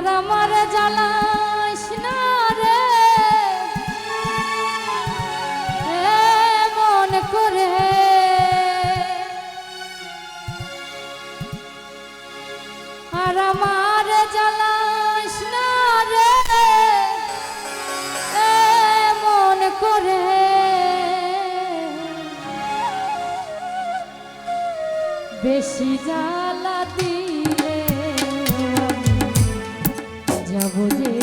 আর আমার জ্বালাস না রে। মন করে। আর আমার জ্বালাস না রে। মন করে। বেশি জ্বালা যাব যে